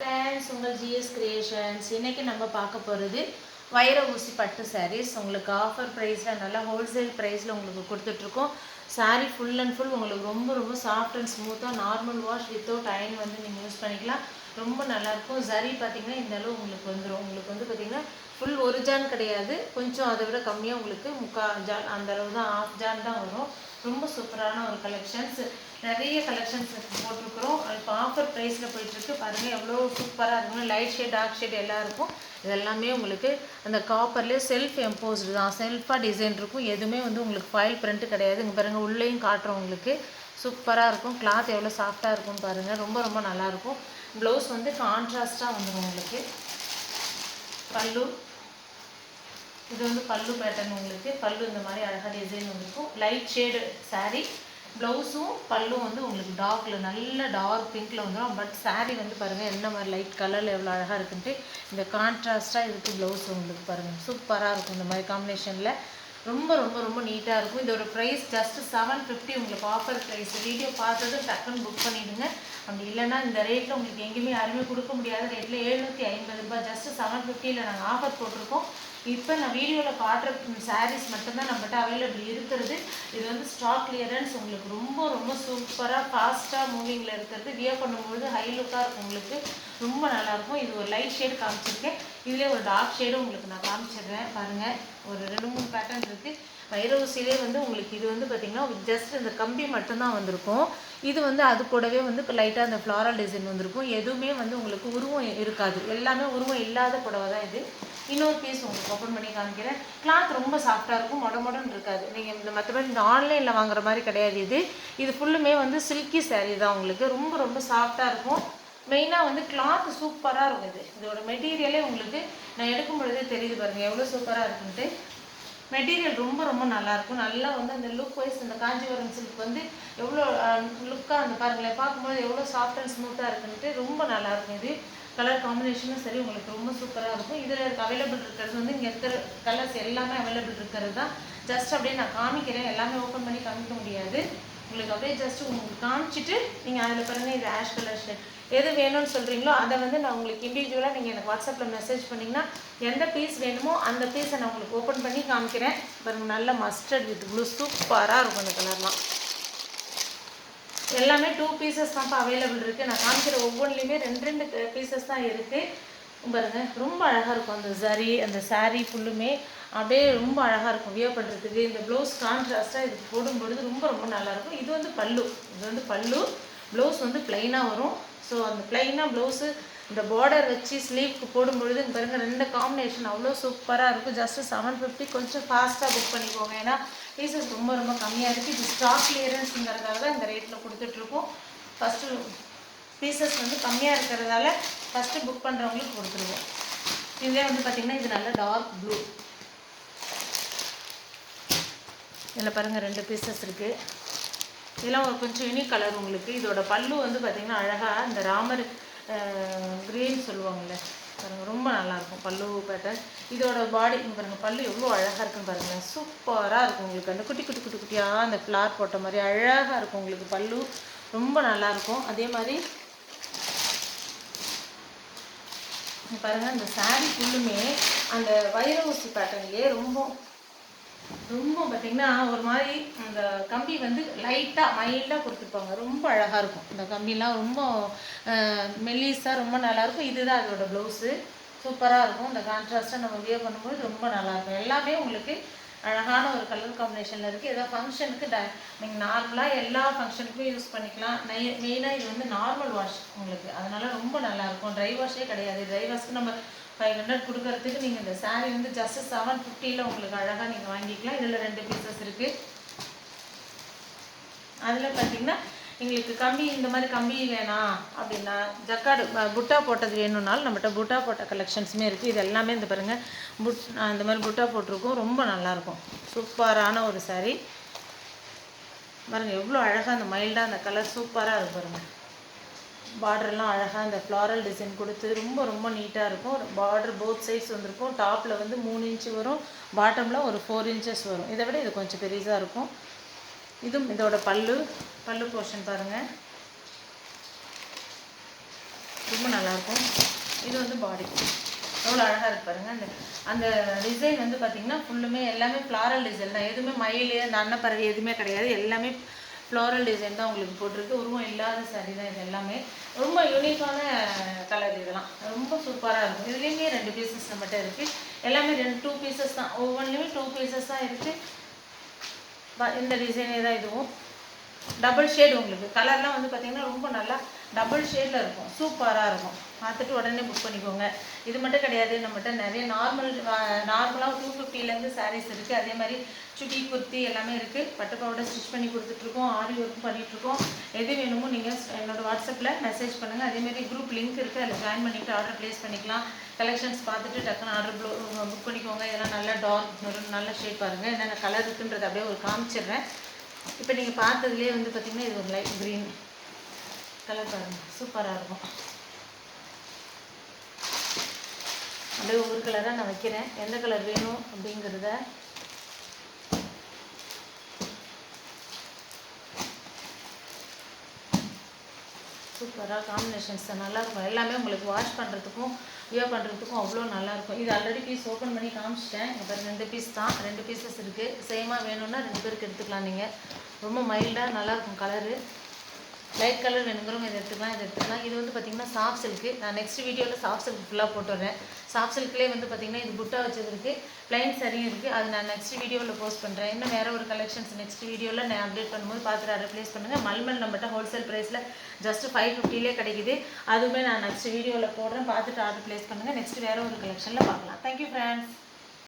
Friends உங்கள் GS creations இன்றைக்கி நம்ம பார்க்க போகிறது வைர ஊசி பட்டு சாரீஸ் உங்களுக்கு ஆஃபர் ப்ரைஸில் நல்லா ஹோல்சேல் ப்ரைஸில் உங்களுக்கு கொடுத்துட்ருக்கோம். சாரீ ஃபுல் அண்ட் ஃபுல் உங்களுக்கு ரொம்ப ரொம்ப சாஃப்ட் அண்ட் ஸ்மூத்தாக நார்மல் வாஷ் வித்தவுட் அயன் வந்து நீங்கள் யூஸ் பண்ணிக்கலாம். ரொம்ப நல்லாயிருக்கும் சரி பார்த்திங்கன்னா இந்த அளவு உங்களுக்கு வந்துடும் உங்களுக்கு வந்து பார்த்தீங்கன்னா ஃபுல் ஒரு ஜான் கிடையாது. கொஞ்சம் அதை விட கம்மியாக உங்களுக்கு முக்கால் ஜான் அந்த அளவு தான் ஆஃப் ஜான் தான் வரும். ரொம்ப சூப்பரான ஒரு கலெக்ஷன்ஸ் நிறைய கலெக்ஷன்ஸ் போட்டிருக்கிறோம். இப்போ ஆஃபர் ப்ரைஸில் போயிட்டுருக்கு. பாருங்கள் எவ்வளோ சூப்பராக இருக்கும் லைட் ஷேட் டார்க் ஷேட் எல்லாம் இருக்கும் இதெல்லாமே உங்களுக்கு அந்த காப்பர்லேயே செல்ஃப் எம்போஸ்டு தான். செல்ஃபாக டிசைன் இருக்கும். எதுவுமே வந்து உங்களுக்கு ஃபைல் பிரிண்ட்டு கிடையாது. இங்கே பாருங்கள் உள்ளேயும் காட்டுறோம் உங்களுக்கு. சூப்பராக இருக்கும். கிளாத் எவ்வளோ சாஃப்டாக இருக்கும்னு பாருங்கள் ரொம்ப ரொம்ப நல்லாயிருக்கும் ப்ளவுஸ் வந்து கான்ட்ராஸ்ட்டாக வந்துடும் உங்களுக்கு. பல்லு இது வந்து பல்லு பேட்டர்ன் உங்களுக்கு. பல்லு இந்த மாதிரி அழகாக டிசைன் இருக்கும் லைட் ஷேடு சாரீ ப்ளவுஸும் பல்லும் வந்து உங்களுக்கு டார்க்கில் நல்ல டார்க் பிங்க்கில் வந்துடும் பட் சாரீ வந்து பாருங்கள் என்ன மாதிரி லைட் கலரில் எவ்வளோ அழகாக இருக்குன்ட்டு இந்த கான்ட்ராஸ்ட்டாக இருக்குது ப்ளவுஸ் உங்களுக்கு பாருங்கள் சூப்பராக இருக்கும் இந்த மாதிரி காம்பினேஷனில் ரொம்ப ரொம்ப ரொம்ப நீட்டாக இருக்கும். இதோட ப்ரைஸ் ஜஸ்ட் செவன் ஃபிஃப்டி உங்களுக்கு ஆஃபர் ப்ரைஸ் வீடியோ பார்த்ததும் டக்குன்னு புக் பண்ணிவிடுங்க அப்படி இல்லைன்னா இந்த ரேட்டில் உங்களுக்கு எங்கேயுமே யாருமே கொடுக்க முடியாத ரேட்டில் எழுநூற்றி ஐம்பது ரூபாய் ஜஸ்ட் செவன் ஃபிஃப்டியில் நாங்கள் ஆஃபர் போட்டிருக்கோம். இப்போ நான் வீடியோவில் காட்டுற சாரீஸ் மட்டும்தான் நம்மகிட்ட அவைலபிள் இருக்கிறது. இது வந்து ஸ்டாக் கிளியரன்ஸ் உங்களுக்கு ரொம்ப ரொம்ப சூப்பராக ஃபாஸ்ட்டாக மூவிங்கில் இருக்கிறது. வியர் பண்ணும்பொழுது ஹை லுக்காக இருக்கும் உங்களுக்கு. ரொம்ப நல்லாயிருக்கும் இது ஒரு லைட் ஷேடு காமிச்சிருக்கேன். இதுலேயே ஒரு டார்க் ஷேடும் உங்களுக்கு நான் காமிச்சிடுறேன். பாருங்கள் ஒரு ரெண்டு மூணு பேட்டர்ன் இருக்குது வைரவுசிலே வந்து உங்களுக்கு இது வந்து பார்த்திங்கன்னா ஜஸ்ட் இந்த கம்பி மட்டும்தான் வந்திருக்கும். இது வந்து அது கூடவே வந்து லைட்டாக அந்த ஃப்ளாரல் டிசைன் வந்திருக்கும். எதுவுமே வந்து உங்களுக்கு உருவம் இருக்காது. எல்லாமே உருவம் இல்லாத புடவை தான் இது. இன்னொரு பீஸ் உங்களுக்கு ஓப்பன் பண்ணி காமிக்கிறேன். கிளாத் ரொம்ப சாஃப்டாக இருக்கும். மொட மொடன்னு இருக்காது. நீங்கள் இந்த மற்றபடி இந்த ஆன்லைனில் வாங்குற மாதிரி கிடையாது இது. இது ஃபுல்லுமே வந்து சில்கி சாரீ தான் உங்களுக்கு. ரொம்ப ரொம்ப சாஃப்டாக இருக்கும். மெயினாக வந்து கிளாத் சூப்பராக இருக்கும் இது. இதோட மெட்டீரியலே உங்களுக்கு நான் எடுக்கும் பொழுதே தெரியுது பாருங்கள் எவ்வளோ சூப்பராக இருக்குன்ட்டு. மெட்டீரியல் ரொம்ப ரொம்ப நல்லாயிருக்கும். நல்லா வந்து அந்த லுக் வைஸ் அந்த காஞ்சிபுரம் சில்க் வந்து எவ்வளோ லுக்காக அந்த பாருங்களேன். பார்க்கும்போது எவ்வளோ சாஃப்ட் அண்ட் ஸ்மூத்தாக இருக்குன்ட்டு ரொம்ப நல்லாயிருக்கும் இது. கலர் காம்பினேஷனும் சரி உங்களுக்கு ரொம்ப சூப்பராக இருக்கும். இதில் இருக்க அவைலபிள் இருக்கிறது வந்து இங்கே இருக்கிற கலர்ஸ் எல்லாமே அவைலபிள் இருக்கிறது தான். ஜஸ்ட் அப்படியே நான் காமிக்கிறேன். எல்லாமே ஓப்பன் பண்ணி காமிக்க முடியாது. உங்களுக்கு அப்படியே ஜஸ்ட் உங்களுக்கு காமிச்சிட்டு நீங்கள் அதில் பாருங்கள் இது ஆஷ் கலர் ஷர்ட் எது வேணும்னு சொல்கிறீங்களோ அதை வந்து நான் உங்களுக்கு இண்டிவிஜுவலாக நீங்கள் எனக்கு வாட்ஸ்அப்பில் மெசேஜ் பண்ணிங்கன்னா எந்த பீஸ் வேணுமோ அந்த பீஸை நான் உங்களுக்கு ஓப்பன் பண்ணி காமிக்கிறேன். பாருங்கள் நல்ல மஸ்டர்ட் வித் ப்ளூ சூப்பராக இருக்கும் அந்த கலர்லாம் எல்லாமே டூ பீசஸ் தான் அவைலபிள் இருக்குது நான் காமிக்கிற ஒவ்வொன்றுலையுமே ரெண்டு ரெண்டு பீசஸ் தான் இருக்குது பாருங்க ரொம்ப அழகாக இருக்கும் அந்த சரி அந்த சாரீ ஃபுல்லுமே அப்படியே ரொம்ப அழகாக இருக்கும் வியர் பண்ணுறதுக்கு இந்த ப்ளவுஸ் கான்ட்ராஸ்ட்டாக இதுக்கு போடும்பொழுது ரொம்ப ரொம்ப நல்லாயிருக்கும் இது வந்து பல்லு. இது வந்து பல்லு. ப்ளவுஸ் வந்து ப்ளைனாக வரும். ஸோ அந்த ப்ளைனாக ப்ளவுஸு இந்த பார்டர் வச்சு ஸ்லீவ்க்கு போடும்பொழுது இந்த பாருங்கள் ரெண்டு காம்பினேஷன் அவ்வளோ சூப்பராக இருக்கும். ஜஸ்ட்டு செவன் ஃபிஃப்டி கொஞ்சம் ஃபாஸ்ட்டாக புக் பண்ணிக்கோங்க. ஏன்னா பீசஸ் ரொம்ப ரொம்ப கம்மியாக இருக்குது இது ஸ்டாக் கிளியரன்ஸுங்கிறதால தான் இந்த ரேட்டில் கொடுத்துட்ருக்கோம். ஃபஸ்ட்டு பீசஸ் வந்து கம்மியாக இருக்கிறதால ஃபஸ்ட்டு புக் பண்ணுறவங்களுக்கு கொடுத்துருவோம். இதுவே வந்து பார்த்திங்கன்னா இது நல்ல டார்க் ப்ளூ இதில் பாருங்கள் ரெண்டு பீசஸ் இருக்குது இதெல்லாம் ஒரு கொஞ்சம் யூனிக் கலர் உங்களுக்கு. இதோட பல்லு வந்து பார்த்திங்கன்னா அழகாக இந்த ராமர் க்ரீன் சொல்லுவாங்கள்ல பாருங்க ரொம்ப நல்லாயிருக்கும் பல்லு பேட்டர்ன் இதோட பாடி பாருங்கள் பல்லு எவ்வளோ அழகாக இருக்குன்னு பாருங்கள் சூப்பராக இருக்கும் உங்களுக்கு. அந்த குட்டி குட்டி குட்டி குட்டியாக அந்த ஃப்ளார் போட்ட மாதிரி அழகாக இருக்கும் உங்களுக்கு பல்லு. ரொம்ப நல்லாயிருக்கும் அதே மாதிரி பாருங்கள் இந்த saree ஃபுல்லுமே அந்த வைர ஊசி பேட்டர்ன்லேயே ரொம்ப ரொம்ப பார்த்தீங்கன்னா ஒரு மாதிரி அந்த கம்பி வந்து லைட்டாக மைல்டாக கொடுத்துருப்பாங்க. ரொம்ப அழகாக இருக்கும். இந்த கம்பிலாம் ரொம்ப மெல்லிஸாக ரொம்ப நல்லாயிருக்கும் இதுதான் அதோட ப்ளவுஸு சூப்பராக இருக்கும். இந்த கான்ட்ராஸ்ட்டாக நம்ம வியர் பண்ணும்போது ரொம்ப நல்லாயிருக்கும் எல்லாமே உங்களுக்கு அழகான ஒரு கலர் காம்பினேஷனில் இருக்குது ஏதோ ஃபங்க்ஷனுக்கு ட நீங்கள் நார்மலாக எல்லா ஃபங்க்ஷனுக்கும் யூஸ் பண்ணிக்கலாம். நை மெயினாக இது வந்து நார்மல் வாஷ் உங்களுக்கு. அதனால் ரொம்ப நல்லாயிருக்கும் ட்ரை வாஷே கிடையாது. ட்ரை வாஷ்க்கு நம்ம ஃபைவ் ஹண்ட்ரட் கொடுக்கறதுக்கு நீங்கள் இந்த சாரீ வந்து ஜஸ்ட் செவன் ஃபிஃப்டியில் உங்களுக்கு அழகாக நீங்கள் வாங்கிக்கலாம். இதில் ரெண்டு பீசஸ் இருக்குது அதில் பார்த்தீங்கன்னா எங்களுக்கு கம்பி இந்த மாதிரி கம்பி வேணாம் அப்படின்னா ஜக்காடு புட்டா போட்டது வேணும்னாலும் நம்மகிட்ட புட்டா போட்ட கலெக்ஷன்ஸுமே இருக்குது இது எல்லாமே இந்த பாருங்கள் புட் இந்த மாதிரி புட்டா போட்டிருக்கோம். ரொம்ப நல்லாயிருக்கும். சூப்பரான ஒரு saree. பாருங்கள் எவ்வளோ அழகாக அந்த மைல்டாக அந்த கலர் சூப்பராக இருக்கு பாருங்கள் பார்டர்லாம் அழகாக அந்த ஃப்ளாரல் டிசைன் கொடுத்து ரொம்ப ரொம்ப நீட்டாக இருக்கும். பார்டர் போத் சைட்ஸ் வந்திருக்கும். டாப்பில் வந்து மூணு இன்ச்சு வரும். பாட்டமில் ஒரு ஃபோர் இன்ச்சஸ் வரும். இதை விட இது கொஞ்சம் பெருசாக இருக்கும். இதுவும் இதோட பல்லு. பல்லு போர்ஷன் பாருங்கள் ரொம்ப நல்லாயிருக்கும். இது வந்து பாடி எவ்வளோ அழகாக இருக்கு பாருங்கள் அந்த அந்த டிசைன் வந்து பார்த்திங்கன்னா ஃபுல்லுமே எல்லாமே ஃப்ளாரல் டிசைன் தான். எதுவுமே மயில் அந்த அன்னப்பறவை எதுவுமே கிடையாது. எல்லாமே ஃப்ளாரல் டிசைன் தான் உங்களுக்கு போட்டிருக்கு. உருவம் இல்லாத சரி தான் இது எல்லாமே. ரொம்ப யூனிக்கான கலர் இதெல்லாம். ரொம்ப சூப்பராக இருக்கும். இதுலேயுமே ரெண்டு பீசஸ் நம்மகிட்ட இருக்குது எல்லாமே ரெண்டு டூ பீசஸ் தான். ஒவ்வொன்றுலையுமே டூ பீசஸ் தான் இருக்குது இந்த டிசைனே தான் இதுவும். டபுள் ஷேட் உங்களுக்கு. கலர்லாம் வந்து பார்த்தீங்கன்னா ரொம்ப நல்லா டபுள் ஷேடில் இருக்கும். சூப்பராக இருக்கும். பார்த்துட்டு உடனே புக் பண்ணிக்கோங்க. இது மட்டும் கிடையாது. நம்மகிட்ட நிறைய நார்மல் நார்மலாக டூ ஃபிஃப்டிலேருந்து சாரீஸ் இருக்குது அதே மாதிரி சுட்டி குர்த்தி எல்லாமே இருக்குது பட்டு ஸ்டிச் பண்ணி கொடுத்துட்ருக்கோம் ஆரி ஒர்க்கும் பண்ணிகிட்ருக்கோம் எது வேணுமோ நீங்கள் என்னோடய வாட்ஸ்அப்பில் மெசேஜ் பண்ணுங்கள் அதேமாதிரி குரூப் லிங்க் இருக்குது அதில் ஜாயின் பண்ணிவிட்டு ஆர்டர் ப்ளேஸ் பண்ணிக்கலாம். கலெக்ஷன்ஸ் பார்த்துட்டு டக்குன்னு ஆர்டர் புக் பண்ணிக்கோங்க. இதெல்லாம் நல்லா டார்க் நல்ல ஷேட் பாருங்கள் என்னென்ன கலர் இருக்குன்றது அப்படியே ஒரு காமிச்சிடுறேன். இப்போ நீங்கள் பார்த்ததுலேயே வந்து பார்த்தீங்கன்னா இது ஒரு லைட் க்ரீன் கலர் பாருங்க. சூப்பராக இருக்கும். அப்படியே ஒவ்வொரு கலராக நான் வைக்கிறேன். எந்த கலர் வேணும் அப்படிங்கிறத சூப்பராக காம்பினேஷன்ஸ் நல்லா இருக்கும். எல்லாமே உங்களுக்கு வாஷ் பண்ணுறதுக்கும் வியர் பண்ணுறதுக்கும் அவ்வளோ நல்லாயிருக்கும் இது ஆல்ரெடி பீஸ் ஓப்பன் பண்ணி காமிச்சிட்டேன். இப்போ ரெண்டு பீஸ் தான். ரெண்டு பீசஸ் இருக்குது சேமாக வேணும்னா ரெண்டு பேருக்கு எடுத்துக்கலாம் நீங்கள் ரொம்ப மைல்டாக நல்லாயிருக்கும் கலரு லைட் கலர் வேணுங்கிறவங்க இதை எடுத்துக்கலாம் இதை எடுத்துக்கலாம். இது வந்து பார்த்திங்கன்னா சாஃப்ட் சில்க்கு நான் நெக்ஸ்ட் வீடியோவில் சாஃப்ட் சில்க் ஃபுல்லாக போட்டுடுறேன். சாஃப்ட் சில்க்லேயே வந்து பார்த்திங்கன்னா இது புட்டா வச்சது இருக்குது ப்ளைன் சரியும் இருக்குது அது நான் நெக்ஸ்ட் வீடியோவில் போஸ்ட் பண்ணுறேன் இன்னும் வேறு ஒரு கலெக்ஷன்ஸ் நெக்ஸ்ட் வீடியோவில் நான் அப்டேட் பண்ணும்போது பார்த்துட்டு அதை ப்ளேஸ் பண்ணுங்கள் மல்மல் நம்மகிட்ட ஹோல்சேல் ப்ரைஸில் ஜஸ்ட் ஃபைவ் ஃபிஃப்டிலே கிடைக்குது. அதுவுமே நான் நெக்ஸ்ட் வீடியோவில் போடுறேன். பார்த்துட்டு ஆர்டர் ப்ளேஸ் பண்ணுங்கள் நெக்ஸ்ட் வேறு ஒரு கலெக்ஷனில் பார்க்கலாம். Thank you friends